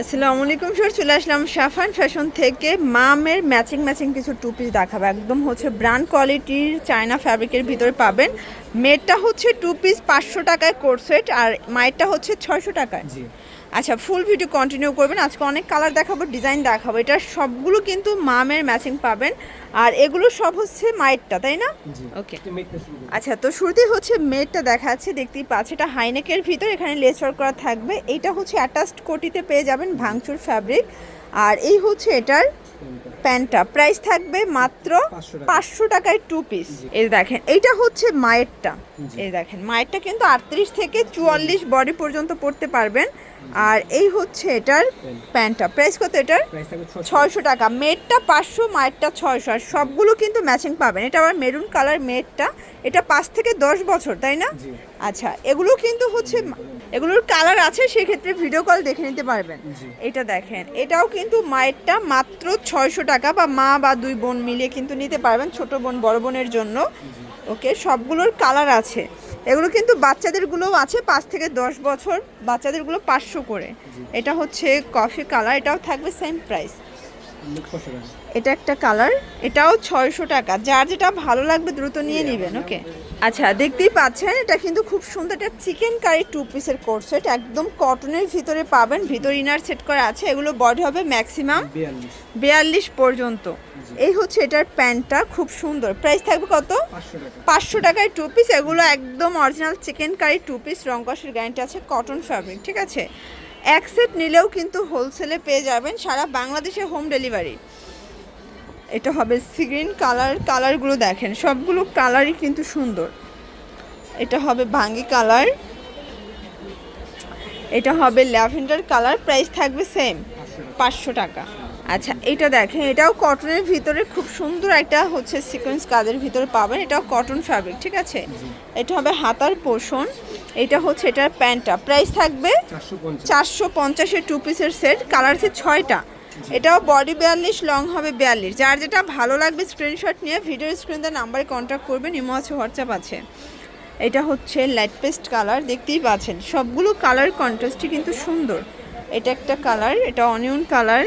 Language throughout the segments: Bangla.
আসসালামু আলাইকুম স্যার চলে আসলাম শাফান ফ্যাশন থেকে। মামের ম্যাচিং ম্যাচিং কিছু টু পিস দেখাবো। একদম হচ্ছে ব্র্যান্ড কোয়ালিটির চায়না ফ্যাব্রিকের ভিতরে পাবেন। মেয়েরটা হচ্ছে টু পিস পাঁচশো টাকায় কোর্সেট আর মায়েরটা হচ্ছে ছয়শো টাকায়। আচ্ছা ফুল ভিডিও কন্টিনিউ করবেন। আজকে অনেক কালার দেখাবো ডিজাইন দেখাবো। এটা সবগুলো কিন্তু মামের ম্যাচিং পাবেন। আর এগুলো সব হচ্ছে মায়েরটা তাই না? ওকে। আচ্ছা তো শুরুতেই হচ্ছে মেয়েরটা দেখাচ্ছে দেখতেই পাচ্ছে। এটা হাইনেকের ভিতর এখানে লেসর করা থাকবে। এটা হচ্ছে অ্যাটাচড কোটিতে পেয়ে যাবেন ভাঙচুর ফ্যাব্রিক আর এই হচ্ছে এটার। প্যান্টটা। প্রাইস থাকবে মাত্র পাঁচশো টাকায় টু পিস। এই দেখেন এইটা হচ্ছে মায়েরটা। এই দেখেন মায়েরটা কিন্তু আটত্রিশ থেকে চুয়াল্লিশ বডি পর্যন্ত পড়তে পারবেন। আর এই হচ্ছে এটার প্যান্ট। প্যান্টটা। প্রাইস কত এটার? ছয়শো। টাকা। মেটটা পাঁচশো মায়েরটা ছয়শো। আর সবগুলো কিন্তু ম্যাচিং পাবেন। এটা আবার মেরুন কালার মেটটা এটা পাঁচ থেকে দশ বছর তাই না? আচ্ছা এগুলো কিন্তু হচ্ছে এগুলোর কালার আছে সেক্ষেত্রে ভিডিও কল দেখে নিতে পারবেন। এটা দেখেন এটাও কিন্তু মায়েরটা মাত্র ছয়শো টাকা বা মা বা দুই বোন মিলিয়ে কিন্তু নিতে পারবেন ছোট বোন বড় বোনের জন্য। ওকে সবগুলোর কালার আছে। এগুলো কিন্তু বাচ্চাদেরগুলোও আছে পাঁচ থেকে দশ বছর বাচ্চাদেরগুলো পাঁচশো করে। এটা হচ্ছে কফি কালার এটাও থাকবে সেম প্রাইস এটা একটা কালার এটাও ছয়শো টাকা। যার যেটা ভালো লাগবে দ্রুত নিয়ে নেবেন ওকে আচ্ছা দেখতেই পাচ্ছেন এটা কিন্তু খুব সুন্দর একটা চিকেন কারি টু পিসের কোর্স সেট একদম কটনের ভিতরে পাবেন ভিতর ইনার সেট করা আছে এগুলো বডি হবে ম্যাক্সিমাম বিয়াল্লিশ। বিয়াল্লিশ পর্যন্ত। এই হচ্ছে এটার প্যান্টটা খুব সুন্দর। প্রাইস থাকবে কত? পাঁচশো টাকায় টু পিস এগুলো একদম original chicken curry two piece রংকসের guarantee আছে কটন ফ্যাব্রিক ঠিক আছে? এক সেট নিলেও কিন্তু হোলসেলে পেয়ে যাবেন সারা বাংলাদেশে হোম ডেলিভারি এটা হবে সিগ্রিন কালার কালারগুলো দেখেন সবগুলো কালারই কিন্তু সুন্দর। এটা হবে ভাঙ্গি কালার এটা হবে ল্যাভেন্ডার কালার প্রাইস থাকবে সেম পাঁচশো টাকা। আচ্ছা এটা দেখেন এটাও কটনের ভিতরে খুব সুন্দর একটা হচ্ছে সিকোয়েন্স কাজের ভিতরে পাবেন। এটাও কটন ফ্যাব্রিক ঠিক আছে? এটা হবে হাতার পোষণ। এটা হচ্ছে এটার প্যান্টটা। প্রাইস থাকবে চারশো পঞ্চাশের টু পিসের সেট কালার আছে ছয়টা। এটাও বডি বিয়াল্লিশ লং হবে বিয়াল্লিশ। যার যেটা ভালো লাগবে স্ক্রিনশট নিয়ে ভিডিও স্ক্রিনতে নাম্বারে কন্ট্যাক্ট করবেন ইমো আছে হোয়াটসঅ্যাপ আছে। এটা হচ্ছে লাইট পেস্ট কালার দেখতেই পাচ্ছেন। সবগুলো কালার কন্ট্রাস্টই কিন্তু সুন্দর। এটা একটা কালার এটা অনিয়ন কালার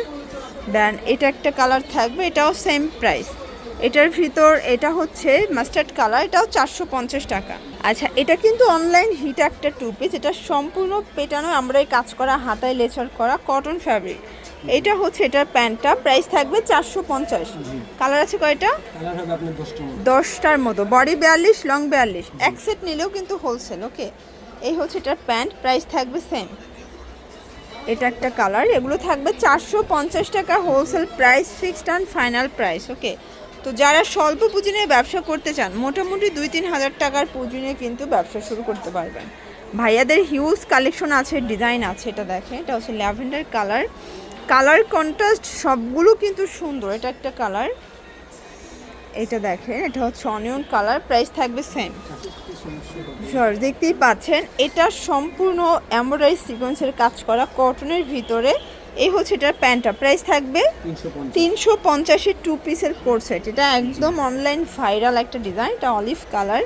দেন এটা একটা কালার থাকবে এটাও সেম প্রাইস এটার ভিতর এটা হচ্ছে মাস্টার্ড কালার এটাও চারশো পঞ্চাশ টাকা। আচ্ছা এটা কিন্তু অনলাইন হিট একটা টু পিস এটা সম্পূর্ণ পেটানো আমরা এই কাজ করা হাতায় লেচার করা কটন ফ্যাব্রিক এটা হচ্ছে এটার প্যান্টটা প্রাইস থাকবে চারশো পঞ্চাশ। কালার আছে কয়টা? দশটার মতো। বডি বিয়াল্লিশ লং বিয়াল্লিশ। এক সেট নিলেও কিন্তু হোলসেল ওকে এই হচ্ছে এটার প্যান্ট প্রাইস থাকবে সেম এটা একটা কালার, এগুলো থাকবে চারশো পঞ্চাশ টাকা wholesale price fixed and final price okay তো যারা স্বল্প পুঁজি নিয়ে ব্যবসা করতে চান, মোটামুটি দুই তিন হাজার টাকার পুঁজি নিয়ে কিন্তু ব্যবসা শুরু করতে পারবেন। ভাইয়াদের হিউজ কালেকশন আছে ডিজাইন আছে, এটা দেখে এটা হচ্ছে ল্যাভেন্ডার কালার। কালার কন্ট্রাস্ট সবগুলো কিন্তু সুন্দর, এটা একটা কালার। এটা দেখেন এটা হচ্ছে অনিয়ন কালার প্রাইস থাকবে সেম সর দেখতেই পাচ্ছেন এটা সম্পূর্ণ এমব্রয়ডারি সিকোয়েন্সের কাজ করা কটনের ভিতরে। এই হচ্ছে এটার প্যান্টটা প্রাইস থাকবে তিনশো পঞ্চাশ। পঞ্চাশের টু পিসের কোর্স সেট এটা একদম অনলাইন ভাইরাল একটা ডিজাইন এটা অলিভ কালার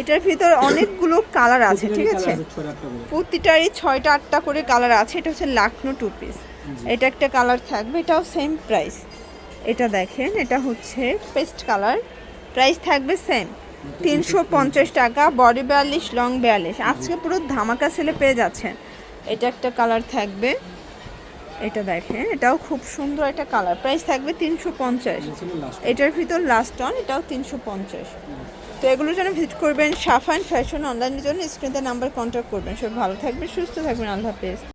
এটার ভিতর অনেকগুলো কালার আছে ঠিক আছে? প্রতিটারই ছয়টা আটটা করে কালার আছে এটা হচ্ছে লাখনো টু পিস এটা একটা কালার থাকবে এটাও সেম প্রাইস এটা দেখেন এটা হচ্ছে পেস্ট কালার। প্রাইস থাকবে সেম। তিনশো পঞ্চাশ টাকা বডি বিয়াল্লিশ লং বিয়াল্লিশ। আজকে পুরো ধামাকা সেলে পেয়ে যাচ্ছেন। এটা একটা কালার থাকবে। এটা দেখেন এটাও খুব সুন্দর একটা কালার। প্রাইস থাকবে তিনশো পঞ্চাশ। এটার ভিতর লাস্ট অন এটাও তিনশো পঞ্চাশ। তো এগুলোর জন্য ভিজিট করবেন সাফান ফ্যাশন অনলাইনের জন্য স্ক্রিনতে নাম্বার কন্ট্যাক্ট করবেন। সব ভালো থাকবেন সুস্থ থাকবেন আল্লাহ হাফেজ।